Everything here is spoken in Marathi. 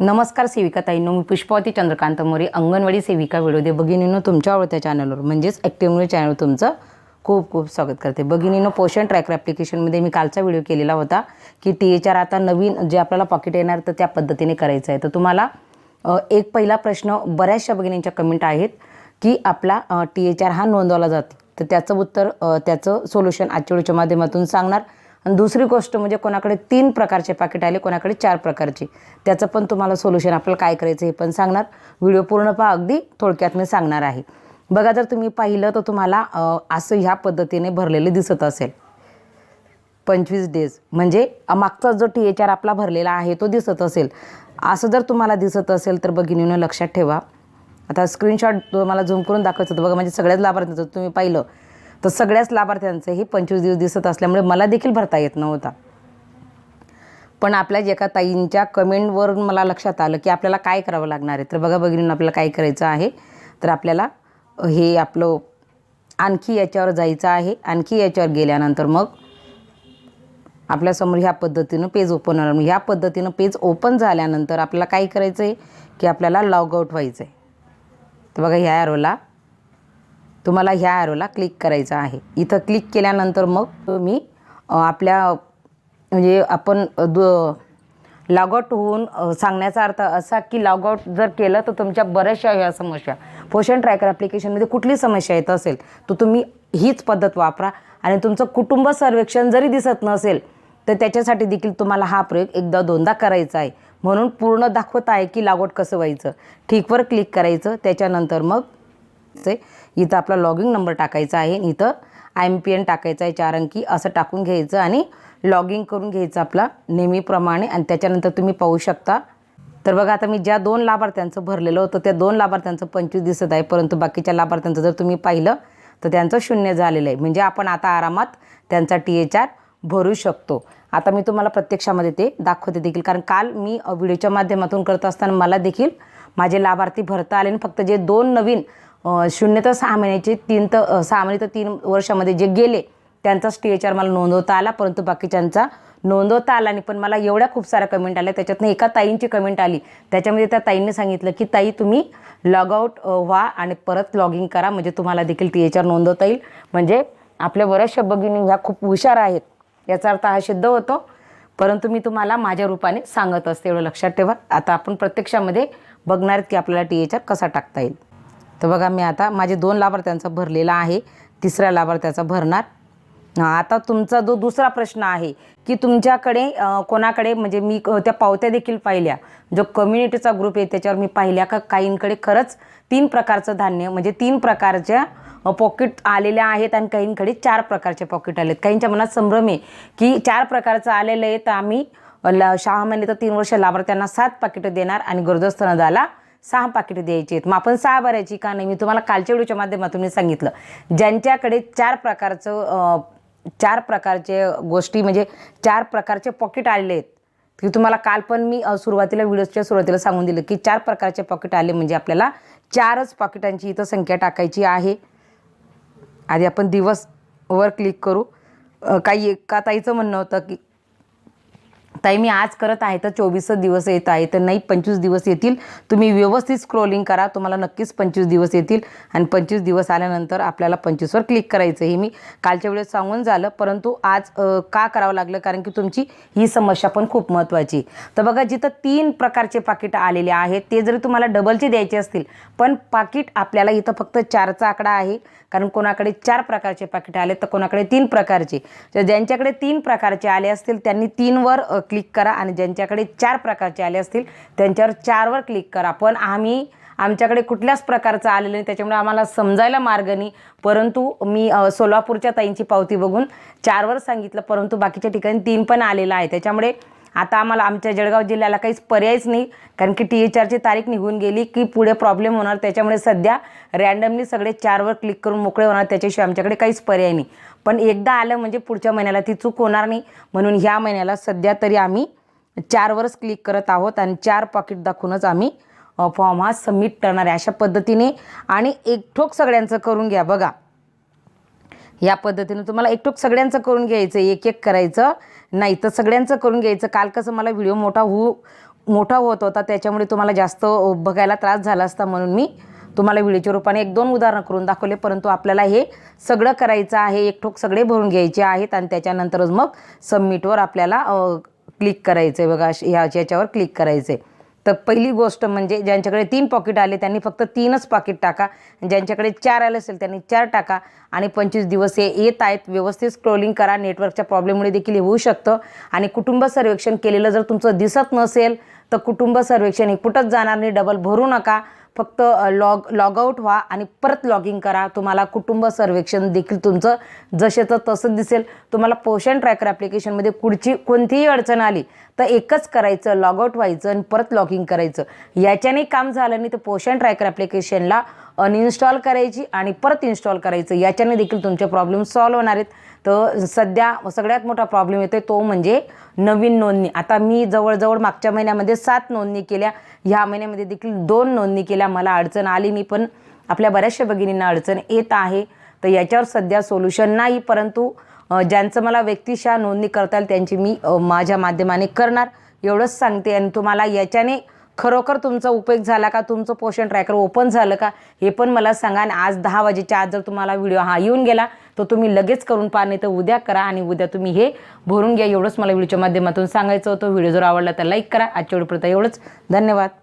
नमस्कार सेविका ताईंनो मी पुष्पावती चंद्रकांत मोरे अंगणवाडी सेविका व्हिडिओ दे भगिनींनो तुमच्या आवडत्या चॅनलवर म्हणजेच ॲक्टिव्ह चॅनल तुमचं खूप खूप स्वागत करते. भगिनींनो पोषण ट्रॅकर ॲप्लिकेशनमध्ये मी कालचा व्हिडिओ केलेला होता की टी एच आर आता नवीन जे आपल्याला पॉकेट येणार तर त्या पद्धतीने करायचं आहे. तर तुम्हाला एक पहिला प्रश्न बऱ्याचशा भगिनींच्या कमेंट आहेत की आपला टी एच आर हा नोंदवला जातो. तर त्याचं उत्तर त्याचं सोल्युशन आजच्या व्हिडिओच्या माध्यमातून सांगणार. आणि दुसरी गोष्ट म्हणजे कोणाकडे तीन प्रकारचे पाकिट आले कोणाकडे चार प्रकारचे. त्याचं पण तुम्हाला सोल्युशन आपल्याला काय करायचं हे पण सांगणार. व्हिडिओ पूर्ण पहा अगदी थोडक्यात मी सांगणार आहे. बघा जर तुम्ही पाहिलं तर तुम्हाला असं ह्या पद्धतीने भरलेले दिसत असेल. पंचवीस डेज म्हणजे मागचा जो टी एच आर आपला भरलेला आहे तो दिसत असेल. असं जर तुम्हाला दिसत असेल तर भगिनीनं लक्षात ठेवा. आता स्क्रीनशॉट तुम्हाला झूम करून दाखवायचं होतं. बघा म्हणजे सगळ्याच लाभार्थ्यांचं तुम्ही पाहिलं. तर सगळ्याच लाभार्थ्यांचं हे पंचवीस दिवस दिसत असल्यामुळे मला देखील भरता येत नव्हता. पण आपल्या जे एका ताईंच्या कमेंटवरून मला लक्षात आलं की आपल्याला काय करावं लागणार आहे. तर बघा बघिनीनं आपल्याला काय करायचं आहे? तर आपल्याला हे आपलं आणखी याच्यावर जायचं आहे. आणखी याच्यावर गेल्यानंतर मग आपल्यासमोर ह्या पद्धतीनं पेज ओपन होणार. मग ह्या पद्धतीनं पेज ओपन झाल्यानंतर आपल्याला काय करायचं आहे की आपल्याला लॉगआउट व्हायचं आहे तर बघा ह्या ॲरोला तुम्हाला ह्या ॲरोला क्लिक करायचं आहे. इथं क्लिक केल्यानंतर मग तुम्ही आपल्या म्हणजे आपण दु लॉगआउट होऊन सांगण्याचा अर्थ असा की लॉगआउट जर केलं तर तुमच्या बऱ्याचशा ह्या समस्या पोषण ट्रॅकर ॲप्लिकेशनमध्ये कुठली समस्या येत असेल तर तुम्ही हीच पद्धत वापरा. आणि तुमचं कुटुंब सर्वेक्षण जरी दिसत नसेल तर त्याच्यासाठी देखील तुम्हाला हा प्रयोग एकदा दोनदा करायचा आहे. म्हणून पूर्ण दाखवत आहे की लॉगआउट कसं व्हायचं. ठीकवर क्लिक करायचं. त्याच्यानंतर मग ते इथं आपला लॉगिंग नंबर टाकायचा आहे आणि इथं आय एम पी एन टाकायचा आहे चार अंकी असं टाकून घ्यायचं आणि लॉगिंग करून घ्यायचं आपला नेहमीप्रमाणे आणि त्याच्यानंतर तुम्ही पाहू शकता. तर बघा आता मी ज्या दोन लाभार्थ्यांचं भरलेलं होतं त्या दोन लाभार्थ्यांचं पंचवीस दिसत आहे परंतु बाकीच्या लाभार्थ्यांचं जर तुम्ही पाहिलं तर त्यांचं शून्य झालेलं आहे. म्हणजे आपण आता आरामात त्यांचा टी एच आर भरू शकतो. आता मी तुम्हाला प्रत्यक्षामध्ये ते दाखवते देखील कारण काल मी व्हिडिओच्या माध्यमातून करत असताना मला देखील माझे लाभार्थी भरता आले आणि फक्त जे दोन नवीन शून्य तर सहा महिन्याचे तीन तर सहा महिने तर तीन वर्षामध्ये जे गेले त्यांचाच टी एच आर मला नोंदवता आला परंतु बाकीच्यांचा नोंदवता आला नाही. पण मला एवढ्या खूप साऱ्या कमेंट आल्या. त्याच्यातनं एका ताईंची कमेंट आली. त्याच्यामध्ये त्या ताईंनी सांगितलं की ताई तुम्ही लॉगआउट व्हा आणि परत लॉगिंग करा. म्हणजे तुम्हाला देखील टी एच आर नोंदवता येईल. म्हणजे आपल्या बऱ्याचशा भगिनी ह्या खूप हुशार आहेत. याचा अर्थ हा सिद्ध होतो. परंतु मी तुम्हाला माझ्या रूपाने सांगत असते. एवढं लक्षात ठेवा. आता आपण प्रत्यक्षामध्ये बघणार आहेत की आपल्याला टी एच आर कसा टाकता येईल. तर बघा मी आता माझे दोन लाभार्थ्यांचा भरलेला आहे. तिसऱ्या लाभार्थ्याचा भरणार. आता तुमचा जो दुसरा प्रश्न आहे की तुमच्याकडे कोणाकडे म्हणजे मी क- त्या पावत्या देखील पाहिल्या. जो कम्युनिटीचा ग्रुप आहे त्याच्यावर मी पाहिल्या का? काहींकडे खरंच तीन प्रकारचं धान्य म्हणजे तीन प्रकारच्या पॉकेट आलेल्या आहेत आणि काहींकडे चार प्रकारचे पॉकेट आलेत. काहींच्या मनात संभ्रम आहे की चार प्रकारचं आलेलं आहे तर आम्ही ल सहा महिने तर तीन वर्ष लाभार्थ्यांना सात पाकिटं देणार आणि गरजस्थ नदाला सहा पाकिटं द्यायची आहेत. मग आपण सहा भरायची का नाही? मी तुम्हाला कालच्या व्हिडिओच्या माध्यमातून मी सांगितलं. ज्यांच्याकडे चार प्रकारचं चार प्रकारचे गोष्टी म्हणजे चार प्रकारचे पॉकेट आलेले आहेत. की तुम्हाला काल पण मी सुरुवातीला व्हिडिओच्या सुरुवातीला सांगून दिलं की चार प्रकारचे पॉकेट आले म्हणजे आपल्याला चारच पॉकेटांची इथं संख्या टाकायची आहे. आधी आपण दिवसवर क्लिक करू. काही एका ताईचं म्हणणं होतं की ताई मी आज करत आहे तर चोवीसच दिवस येत आहे तर नाही पंचवीस दिवस येतील. तुम्ही व्यवस्थित स्क्रोलिंग करा तुम्हाला नक्कीच पंचवीस दिवस येतील. आणि पंचवीस दिवस आल्यानंतर आपल्याला पंचवीसवर क्लिक करायचं हे मी कालच्या वेळेस सांगून झालं परंतु आज का करावं लागलं? कारण की तुमची ही समस्या पण खूप महत्त्वाची तर बघा जिथं तीन प्रकारचे पाकिट आलेले आहेत ते जरी तुम्हाला डबलचे द्यायचे असतील पण पाकिट आपल्याला इथं फक्त चारचा आकडा आहे. कारण कोणाकडे चार प्रकारचे पाकिट आले तर कोणाकडे तीन प्रकारचे. तर ज्यांच्याकडे तीन प्रकारचे आले असतील त्यांनी तीनवर क्लिक करा आणि ज्यांच्याकडे चार प्रकारचे आले असतील त्यांच्यावर चारवर क्लिक करा. पण आम्ही आमच्याकडे कुठल्याच प्रकारचं आलेलं नाही त्याच्यामुळे आम्हाला समजायला मार्ग नाही. परंतु मी सोलापूरच्या ताईंची पावती बघून चारवर सांगितलं परंतु बाकीच्या ठिकाणी तीन पण आलेलं आहे. त्याच्यामुळे आता आम्हाला आमच्या जळगाव जिल्ह्याला काहीच पर्यायच नाही. कारण की टी एच आरची तारीख निघून गेली की पुढे प्रॉब्लेम होणार. त्याच्यामुळे सध्या रॅन्डमली सगळे चारवर क्लिक करून मोकळे होणार. त्याच्याशिवाय आमच्याकडे काहीच पर्याय नाही. पण एकदा आलं म्हणजे पुढच्या महिन्याला ती चूक होणार नाही. म्हणून ह्या महिन्याला सध्या तरी आम्ही चारवरच क्लिक करत आहोत आणि चार पॉकेट दाखवूनच आम्ही फॉर्म हा सबमिट करणार आहे अशा पद्धतीने. आणि एक ठोक सगळ्यांचं करून घ्या बघा. या पद्धतीनं तुम्हाला एकटूक सगळ्यांचं करून घ्यायचं एक एक करायचं. नाही तर सगळ्यांचं करून घ्यायचं. काल कसं मला व्हिडिओ मोठा होऊ मोठा होत होता त्याच्यामुळे तुम्हाला जास्त बघायला त्रास झाला असता म्हणून मी तुम्हाला व्हिडिओच्या रूपाने एक दोन उदाहरणं करून दाखवले. परंतु आपल्याला हे सगळं करायचं आहे एक ठोक सगळे भरून घ्यायचे आहेत आणि त्याच्यानंतरच मग सबमिटवर आपल्याला क्लिक करायचं आहे बघा ह्या याच्यावर क्लिक करायचं आहे तर पहिली गोष्ट म्हणजे ज्यांच्याकडे तीन पॉकेट आले त्यांनी फक्त तीनच पाकिट टाका. ज्यांच्याकडे चार आले असेल त्यांनी चार टाका. आणि पंचवीस दिवस हे येत आहेत. व्यवस्थित स्क्रोलिंग करा. नेटवर्कच्या प्रॉब्लेममुळे देखील हे होऊ शकतं. आणि कुटुंब सर्वेक्षण केलेलं जर तुमचं दिसत नसेल तर कुटुंब सर्वेक्षण हे कुठंच जाणार नाही. डबल भरू नका. फक्त लॉग लॉग आऊट व्हा आणि परत लॉगिंग करा. तुम्हाला कुटुंब सर्वेक्षण देखील तुमचं जसेचं तसं दिसेल. तुम्हाला पोषण ट्रॅकर ॲप्लिकेशनमध्ये पुढची कोणतीही अडचण आली तर एकच करायचं लॉग आऊट व्हायचं आणि परत लॉगिंग करायचं. याच्याने काम झालं नाही तर पोषण ट्रॅकर ॲप्लिकेशनला अनइन्स्टॉल करायची आणि परत इन्स्टॉल करायचं. याच्याने देखील तुमचे प्रॉब्लेम सॉल्व्ह होणार आहेत. तर सध्या सगळ्यात मोठा प्रॉब्लेम येतो तो म्हणजे नवीन नोंदणी. आता मी जवळजवळ मागच्या महिन्यामध्ये सात नोंदणी केल्या. ह्या महिन्यामध्ये देखील दोन नोंदणी केल्या. मला अडचण आली. नाही पण आपल्या बऱ्याचशा भगिनींना अडचण येत आहे. तर याच्यावर सध्या सोल्युशन नाही. परंतु ज्यांचं मला व्यक्तिशः नोंदणी करता येईल त्यांची मी माझ्या माध्यमाने करणार. एवढंच सांगते. आणि तुम्हाला याच्याने खरोखर तुमचा उपयोग झाला का? तुमचं पोषण ट्रॅकर ओपन झालं का? हे पण मला सांगा आणि आज दहा वाजेच्या आज जर तुम्हाला व्हिडिओ हा येऊन गेला तर तुम्ही लगेच करून पहा नाही तर उद्या करा आणि उद्या तुम्ही हे भरून घ्या. एवढंच मला व्हिडिओच्या माध्यमातून सांगायचं होतं. व्हिडिओ जर आवडला तर लाईक करा. आजच्या व्हिडिओपर्यंत एवढंच. धन्यवाद.